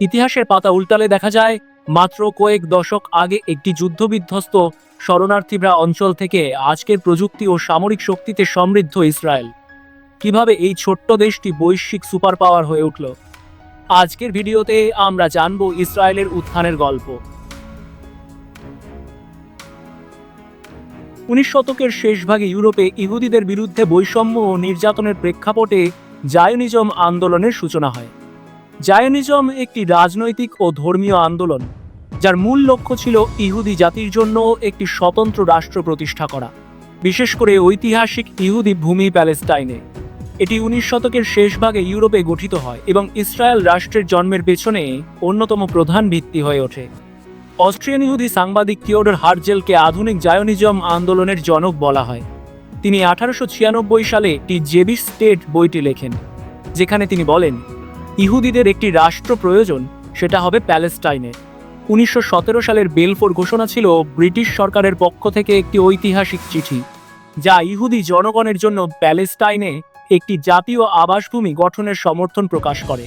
ইতিহাসের পাতা উল্টালে দেখা যায়, মাত্র কয়েক দশক আগে একটি যুদ্ধবিধ্বস্ত শরণার্থীরা অঞ্চল থেকে আজকের প্রযুক্তি ও সামরিক শক্তিতে সমৃদ্ধ ইসরায়েল। কীভাবে এই ছোট্ট দেশটি বৈশ্বিক সুপার পাওয়ার হয়ে উঠল? আজকের ভিডিওতে আমরা জানব ইসরায়েলের উত্থানের গল্প। উনিশ শতকের শেষ ভাগে ইউরোপে ইহুদিদের বিরুদ্ধে বৈষম্য ও নির্যাতনের প্রেক্ষাপটে জায়নিজম আন্দোলনের সূচনা হয়। জায়নিজম একটি রাজনৈতিক ও ধর্মীয় আন্দোলন, যার মূল লক্ষ্য ছিল ইহুদি জাতির জন্য একটি স্বতন্ত্র রাষ্ট্র প্রতিষ্ঠা করা, বিশেষ করে ঐতিহাসিক ইহুদি ভূমি প্যালেস্টাইনে। এটি উনিশ শতকের শেষ ভাগে ইউরোপে গঠিত হয় এবং ইসরায়েল রাষ্ট্রের জন্মের পেছনে অন্যতম প্রধান ভিত্তি হয়ে ওঠে। অস্ট্রিয়ান ইহুদি সাংবাদিক থিওডর হার্জেলকে আধুনিক জায়নিজম আন্দোলনের জনক বলা হয়। তিনি আঠারোশো ছিয়ানব্বই সালে একটি জেবিস স্টেট বইটি লেখেন, যেখানে তিনি বলেন ইহুদিদের একটি রাষ্ট্র প্রয়োজন, সেটা হবে প্যালেস্টাইনে। উনিশশো সতেরো সালের বেলফোর ঘোষণা ছিল ব্রিটিশ সরকারের পক্ষ থেকে একটি ঐতিহাসিক চিঠি, যা ইহুদি জনগণের জন্য প্যালেস্টাইনে একটি জাতীয় আবাসভূমি গঠনের সমর্থন প্রকাশ করে।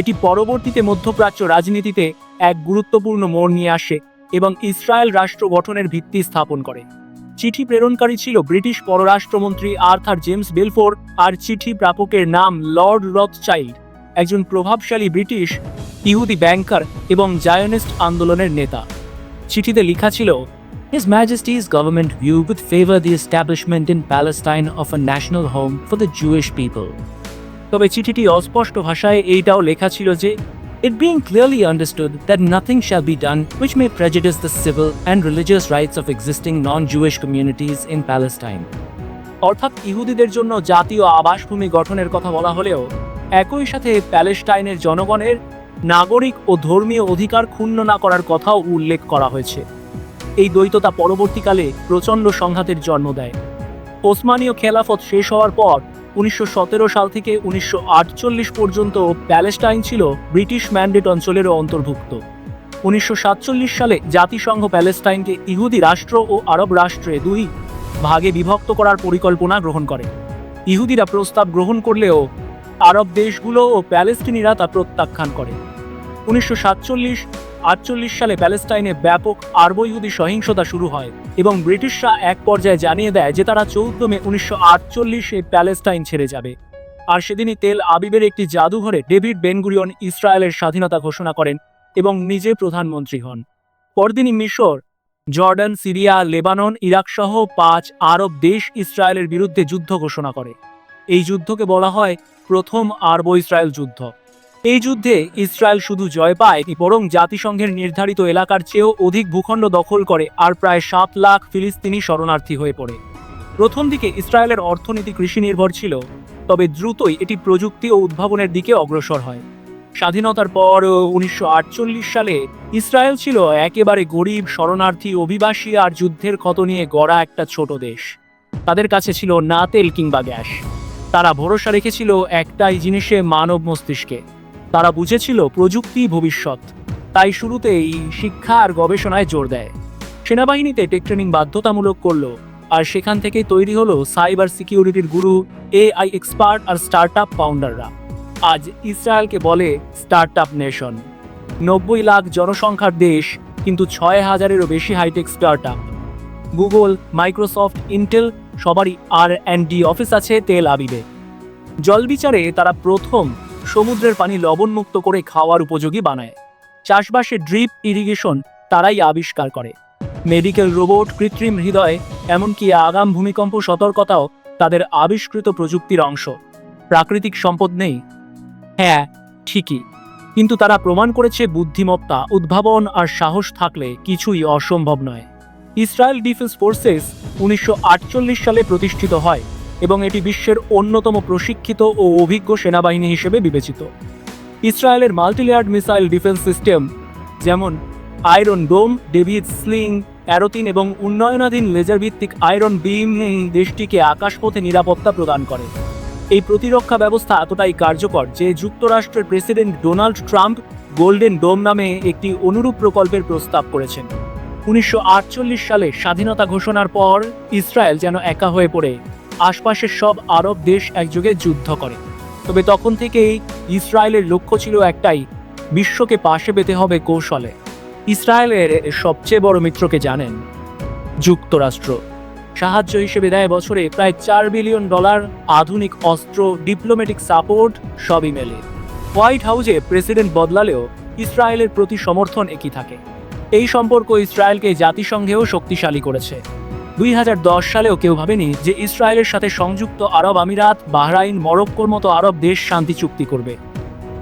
এটি পরবর্তীতে মধ্যপ্রাচ্য রাজনীতিতে এক গুরুত্বপূর্ণ মোড় নিয়ে আসে এবং ইসরায়েল রাষ্ট্র গঠনের ভিত্তি স্থাপন করে। চিঠি প্রেরণকারী ছিল ব্রিটিশ পররাষ্ট্রমন্ত্রী আর্থার জেমস বেলফোর, আর চিঠি প্রাপকের নাম লর্ড রথচাইল্ড। একজন প্রভাবশালী ব্রিটিশ ইহুদি ব্যাংকার এবং জায়নিস্ট আন্দোলনের নেতা চিঠিতে লেখা ছিল His Majesty's government view would favor the establishment in Palestine of a national home for the Jewish people. তবে চিঠিটি অস্পষ্ট ভাষায় এইটাও লেখা ছিল যে It being clearly understood that nothing shall be done which may prejudice the civil and religious rights of existing non-Jewish communities in Palestine. অর্থাৎ ইহুদিদের জন্য জাতীয় আবাসভূমি গঠনের কথা বলা হলেও একই সাথে প্যালেস্টাইনের জনগণের নাগরিক ও ধর্মীয় অধিকার ক্ষুণ্ণ না করার কথাও উল্লেখ করা হয়েছে। এই দ্বৈততা পরবর্তীকালে প্রচণ্ড সংঘাতের জন্ম দেয়। ওসমানীয় খেলাফত শেষ হওয়ার পর উনিশশো সতেরো সাল থেকে উনিশশো আটচল্লিশ পর্যন্ত প্যালেস্টাইন ছিল ব্রিটিশ ম্যান্ডেট অঞ্চলেরও অন্তর্ভুক্ত। উনিশশো সাতচল্লিশ সালে জাতিসংঘ প্যালেস্টাইনকে ইহুদি রাষ্ট্র ও আরব রাষ্ট্রে দুই ভাগে বিভক্ত করার পরিকল্পনা গ্রহণ করে। ইহুদিরা প্রস্তাব গ্রহণ করলেও আরব দেশগুলো ও প্যালেস্টিনিরা তা প্রত্যাখ্যান করে। উনিশশো সাতচল্লিশ আটচল্লিশ সালে প্যালেস্টাইনে ব্যাপক আরব ইহুদি সহিংসতা শুরু হয় এবং ব্রিটিশরা এক পর্যায়ে জানিয়ে দেয় যে তারা চৌদ্দ মে উনিশশো আটচল্লিশে প্যালেস্টাইন ছেড়ে যাবে। আর সেদিনই তেল আবিবের একটি জাদুঘরে ডেভিড বেনগুরিয়ন ইসরায়েলের স্বাধীনতা ঘোষণা করেন এবং নিজে প্রধানমন্ত্রী হন। পরদিনই মিশর, জর্ডান, সিরিয়া, লেবানন ইরাক সহ পাঁচ আরব দেশ ইসরায়েলের বিরুদ্ধে যুদ্ধ ঘোষণা করে। এই যুদ্ধকে বলা হয় প্রথম আরব ইসরায়েল যুদ্ধ। এই যুদ্ধে ইসরায়েল শুধু জয় পায় বরং জাতিসংঘের নির্ধারিত এলাকার চেয়েও অধিক ভূখণ্ড দখল করে আর প্রায় সাত লাখ ফিলিস্তিনি শরণার্থী হয়ে পড়ে। প্রথম দিকে ইসরায়েলের অর্থনীতি কৃষি নির্ভর ছিল, তবে দ্রুতই এটি প্রযুক্তি ও উদ্ভাবনের দিকে অগ্রসর হয়। স্বাধীনতার পর উনিশশো আটচল্লিশ সালে ইসরায়েল ছিল একেবারে গরিব, শরণার্থী, অভিবাসী আর যুদ্ধের ক্ষত নিয়ে গড়া একটা ছোট দেশ। তাদের কাছে ছিল না তেল কিংবা গ্যাস। তারা ভরসা রেখেছিল একটাই জিনিসে মানব মস্তিষ্কে। তারা বুঝেছিল প্রযুক্তি ভবিষ্যৎ। তাই শুরুতেই শিক্ষা আর গবেষণায় জোর দেয়। সেনাবাহিনীতে টেক ট্রেনিং বাধ্যতামূলক করল আর সেখান থেকে তৈরি হলো সাইবার সিকিউরিটির গুরু, এআই এক্সপার্ট আর স্টার্ট আপ ফাউন্ডাররা। আজ ইসরায়েলকে বলে স্টার্ট আপ নেশন। নব্বই লাখ জনসংখ্যার দেশ, কিন্তু ছয় হাজারেরও বেশি high tech start up Google, Microsoft, Intel সবারই আর অ্যান্ড ডি অফিস আছে তেল আবিবে। জলবিচারে তারা প্রথম সমুদ্রের পানি লবণমুক্ত করে খাওয়ার উপযোগী বানায়। চাষবাসে ড্রিপ ইরিগেশন তারাই আবিষ্কার করে। মেডিকেল রোবট কৃত্রিম হৃদয়, এমনকি আগাম ভূমিকম্প সতর্কতাও তাদের আবিষ্কৃত প্রযুক্তির অংশ। প্রাকৃতিক সম্পদ নেই। হ্যাঁ ঠিকই। কিন্তু তারা প্রমাণ করেছে বুদ্ধিমত্তা, উদ্ভাবন আর সাহস থাকলে কিছুই অসম্ভব নয়। ইসরায়েল ডিফেন্স ফোর্সেস উনিশশো আটচল্লিশ সালে প্রতিষ্ঠিত হয় এবং এটি বিশ্বের অন্যতম প্রশিক্ষিত ও অভিজ্ঞ সেনাবাহিনী হিসেবে বিবেচিত। ইসরায়েলের মাল্টিলেয়ার্ড মিসাইল ডিফেন্স সিস্টেম যেমন iron dome, David sling arrow three এবং উন্নয়নাধীন লেজার ভিত্তিক আয়রন বিম দেশটিকে আকাশপথে নিরাপত্তা প্রদান করে। এই প্রতিরক্ষা ব্যবস্থা এতটাই কার্যকর যে যুক্তরাষ্ট্রের president Donald Trump golden dome নামে একটি অনুরূপ প্রকল্পের প্রস্তাব করেছেন। উনিশশো আটচল্লিশ সালে স্বাধীনতা ঘোষণার পর ইসরায়েল যেন একা হয়ে পড়ে, আশপাশের সব আরব দেশ একযোগে যুদ্ধ করে। তবে তখন থেকেই ইসরায়েলের লক্ষ্য ছিল একটাই, বিশ্বকে পাশে পেতে হবে কৌশলে। ইসরায়েলের সবচেয়ে বড় মিত্রকে জানেন যুক্তরাষ্ট্র। সাহায্য হিসেবে দেয় বছরে প্রায় চার বিলিয়ন ডলার আধুনিক অস্ত্র, ডিপ্লোম্যাটিক সাপোর্ট সবই মেলে হোয়াইট হাউসে প্রেসিডেন্ট বদলালেও ইসরায়েলের প্রতি সমর্থন একই থাকে। এই সম্পর্ক ইসরায়েলকে জাতিসংঘেও শক্তিশালী করেছে। দুই হাজার দশ সালেও কেউ ভাবেনি যে ইসরায়েলের সাথে সংযুক্ত আরব আমিরাত, বাহরাইন, মরক্কোর মতো আরব দেশ শান্তি চুক্তি করবে।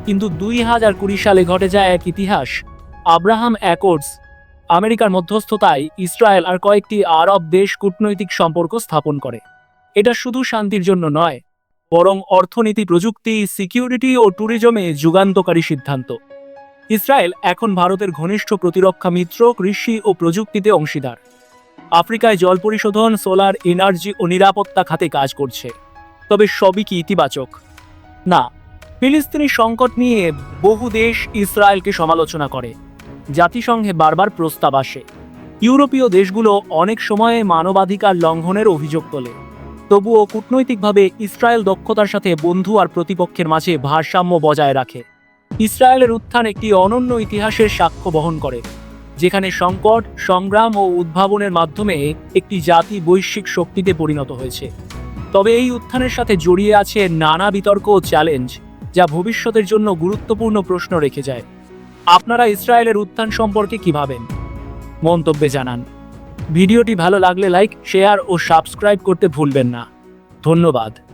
কিন্তু দুই হাজার কুড়ি সালে ঘটে যায় এক ইতিহাস। আব্রাহাম অ্যাকর্ডস, আমেরিকার মধ্যস্থতায় ইসরায়েল আর কয়েকটি আরব দেশ কূটনৈতিক সম্পর্ক স্থাপন করে। এটা শুধু শান্তির জন্য নয়, বরং অর্থনীতি, প্রযুক্তি, সিকিউরিটি ও ট্যুরিজমে যুগান্তকারী সিদ্ধান্ত। ইসরায়েল এখন ভারতের ঘনিষ্ঠ প্রতিরক্ষা মিত্র, কৃষি ও প্রযুক্তিতে অংশীদার। আফ্রিকায় জল পরিশোধন, সোলার, এনার্জি ও নিরাপত্তা খাতে কাজ করছে। তবে সবই কি ইতিবাচক? না, ফিলিস্তিনি সংকট নিয়ে বহু দেশ ইসরায়েলকে সমালোচনা করে। জাতিসংঘে বারবার প্রস্তাব আসে। ইউরোপীয় দেশগুলো অনেক সময়ে মানবাধিকার লঙ্ঘনের অভিযোগ তোলে। তবুও কূটনৈতিকভাবে ইসরায়েল দক্ষতার সাথে বন্ধু আর প্রতিপক্ষের মাঝে ভারসাম্য বজায় রাখে। ইসরায়েলের উত্থান একটি অনন্য ইতিহাসের সাক্ষ্য বহন করে, যেখানে সংকট, সংগ্রাম ও উদ্ভাবনের মাধ্যমে একটি জাতি বৈশ্বিক শক্তিতে পরিণত হয়েছে। তবে এই উত্থানের সাথে জড়িয়ে আছে নানা বিতর্ক ও চ্যালেঞ্জ, যা ভবিষ্যতের জন্য গুরুত্বপূর্ণ প্রশ্ন রেখে যায়। আপনারা ইসরায়েলের উত্থান সম্পর্কে কি ভাবেন? মন্তব্যে জানান। ভিডিওটি ভালো লাগলে লাইক, শেয়ার ও সাবস্ক্রাইব করতে ভুলবেন না। ধন্যবাদ।